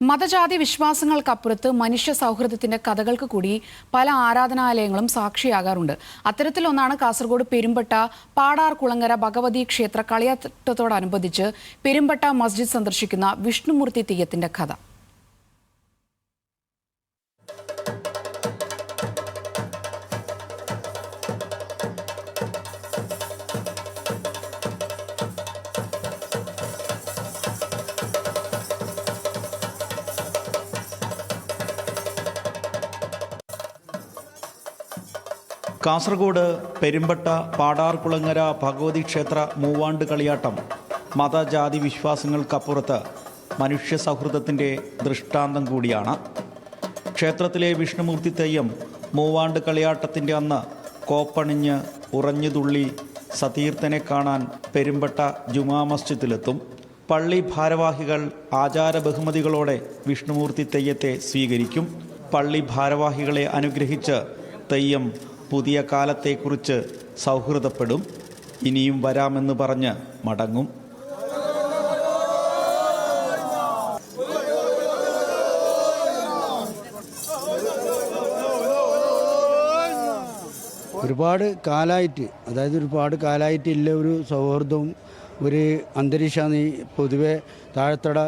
മതജാതി വിശ്വാസങ്ങൾക്കപ്പുറത്ത് മനുഷ്യ സൗഹൃദത്തിന്റെ കഥകൾക്ക് കൂടി പല ആരാധനാലയങ്ങളും സാക്ഷിയാകാറുണ്ട്. അത്തരത്തിലൊന്നാണ് കാസർഗോഡ് പെരുമ്പട്ട പാടാർ കുളങ്ങര ഭഗവതി ക്ഷേത്ര കളിയാട്ടത്തോടനുബന്ധിച്ച് പെരുമ്പട്ട മസ്ജിദ് സന്ദർശിക്കുന്ന വിഷ്ണുമൂർത്തി തെയ്യത്തിന്റെ കഥ. കാസർഗോഡ് പെരുമ്പട്ട പാടാർകുളങ്ങര ഭഗവതി ക്ഷേത്ര മൂവാണ്ട് കളിയാട്ടം. മതജാതി വിശ്വാസങ്ങൾക്കപ്പുറത്ത് മനുഷ്യ സൗഹൃദത്തിന്റെ ദൃഷ്ടാന്തം കൂടിയാണ്. ക്ഷേത്രത്തിലെ വിഷ്ണുമൂർത്തി തെയ്യം മൂവാണ്ട് കളിയാട്ടത്തിന്റെ അന്ന് കോപ്പണിഞ്ഞ് ഉറഞ്ഞുതുള്ളി സതീർത്ഥനെ കാണാൻ പെരുമ്പട്ട ജുമാ മസ്ജിദിലെത്തും. പള്ളി ഭാരവാഹികൾ ആചാര ബഹുമതികളോടെ വിഷ്ണുമൂർത്തി തെയ്യത്തെ സ്വീകരിക്കും. പള്ളി ഭാരവാഹികളെ അനുഗ്രഹിച്ച് തെയ്യം പുതിയ കാലത്തെക്കുറിച്ച് സൗഹൃദപ്പെടും. ഇനിയും വരാമെന്ന് പറഞ്ഞ് മടങ്ങും. ഒരുപാട് കാലായിട്ട് അതായത് ഒരുപാട് കാലമായിട്ട് ഇല്ല ഒരു സൗഹൃദവും ഒരു അന്തരീക്ഷമാണ് ഈ പൊതുവെ താഴത്തട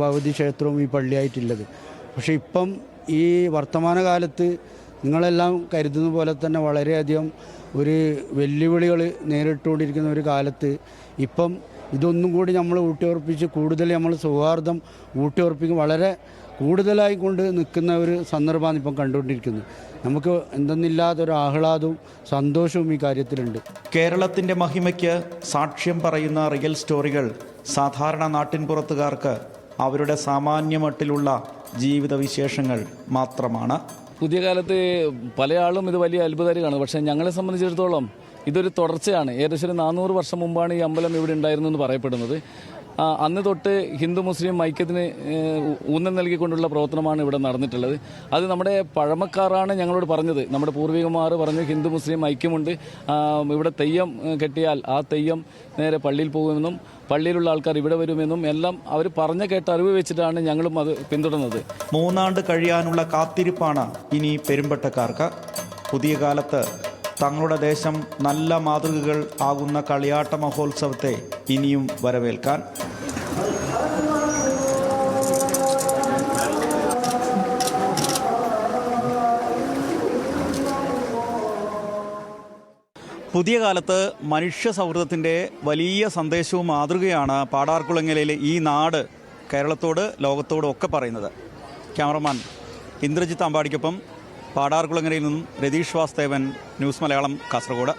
ഭഗവതി ക്ഷേത്രവും ഈ പള്ളിയായിട്ടുള്ളത്. പക്ഷേ ഇപ്പം ഈ വർത്തമാന കാലത്ത് നിങ്ങളെല്ലാം കരുതുന്ന പോലെ തന്നെ വളരെയധികം ഒരു വെല്ലുവിളികൾ നേരിട്ടുകൊണ്ടിരിക്കുന്ന ഒരു കാലത്ത് ഇപ്പം ഇതൊന്നും കൂടി നമ്മൾ ഊട്ടിയുറപ്പിച്ച് കൂടുതൽ നമ്മൾ സൗഹാർദ്ദം ഊട്ടിയുറപ്പിക്കും. വളരെ കൂടുതലായി കൊണ്ട് നിൽക്കുന്ന ഒരു സന്ദർഭമാണ് ഇപ്പം കണ്ടുകൊണ്ടിരിക്കുന്നത്. നമുക്ക് എന്തെന്നില്ലാത്തൊരു ആഹ്ലാദവും സന്തോഷവും ഈ കാര്യത്തിലുണ്ട്. കേരളത്തിന്റെ മഹിമയ്ക്ക് സാക്ഷ്യം പറയുന്ന റിയൽ സ്റ്റോറികൾ സാധാരണ നാട്ടിൻപുറത്തുകാർക്ക് അവരുടെ സാമാന്യ മട്ടിലുള്ള ജീവിത വിശേഷങ്ങൾ മാത്രമാണ്. പുതിയ കാലത്ത് പല ആളും ഇത് വലിയ അത്ഭുതകരമാണ് പക്ഷേ ഞങ്ങളെ സംബന്ധിച്ചിടത്തോളം ഇതൊരു തുടർച്ചയാണ്. ഏകദേശം ഒരു നാനൂറ് വർഷം മുമ്പാണ് ഈ അമ്പലം ഇവിടെ ഉണ്ടായിരുന്നു എന്ന് പറയപ്പെടുന്നത്. അന്ന് തൊട്ട് ഹിന്ദു മുസ്ലിം ഐക്യത്തിന് ഊന്നൽ നൽകിക്കൊണ്ടുള്ള പ്രവർത്തനമാണ് ഇവിടെ നടന്നിട്ടുള്ളത്. അത് നമ്മുടെ പഴമക്കാരാണ് ഞങ്ങളോട് പറഞ്ഞത്. നമ്മുടെ പൂർവികന്മാർ പറഞ്ഞു ഹിന്ദു മുസ്ലിം ഐക്യമുണ്ട്. ഇവിടെ തെയ്യം കെട്ടിയാൽ ആ തെയ്യം നേരെ പള്ളിയിൽ പോകുമെന്നും പള്ളിയിലുള്ള ആൾക്കാർ ഇവിടെ വരുമെന്നും എല്ലാം അവർ പറഞ്ഞ കേട്ട അറിവ് വെച്ചിട്ടാണ് ഞങ്ങളും അത് പിന്തുടർന്നത്. മൂന്നാണ്ട് കഴിയാനുള്ള കാത്തിരിപ്പാണ് ഇനി പെരുമ്പട്ടക്കാർക്ക്. പുതിയ കാലത്ത് തങ്ങളുടെ ദേശം നല്ല മാതൃകകൾ ആകുന്ന കളിയാട്ട മഹോത്സവത്തെ ഇനിയും വരവേൽക്കാൻ. പുതിയ കാലത്ത് മനുഷ്യ സൗഹൃദത്തിന്റെ വലിയ സന്ദേശവും മാതൃകയാണ് പാടാർകുളങ്ങരയിലെ ഈ നാട് കേരളത്തോട് ലോകത്തോടും ഒക്കെ പറയുന്നത്. ക്യാമറമാൻ ഇന്ദ്രജിത്ത് അമ്പാടിക്കൊപ്പം പാടാർകുളങ്ങരയിൽ നിന്നും രതീഷ് വാസ്തേവൻ ന്യൂസ് മലയാളം കാസർഗോഡ്.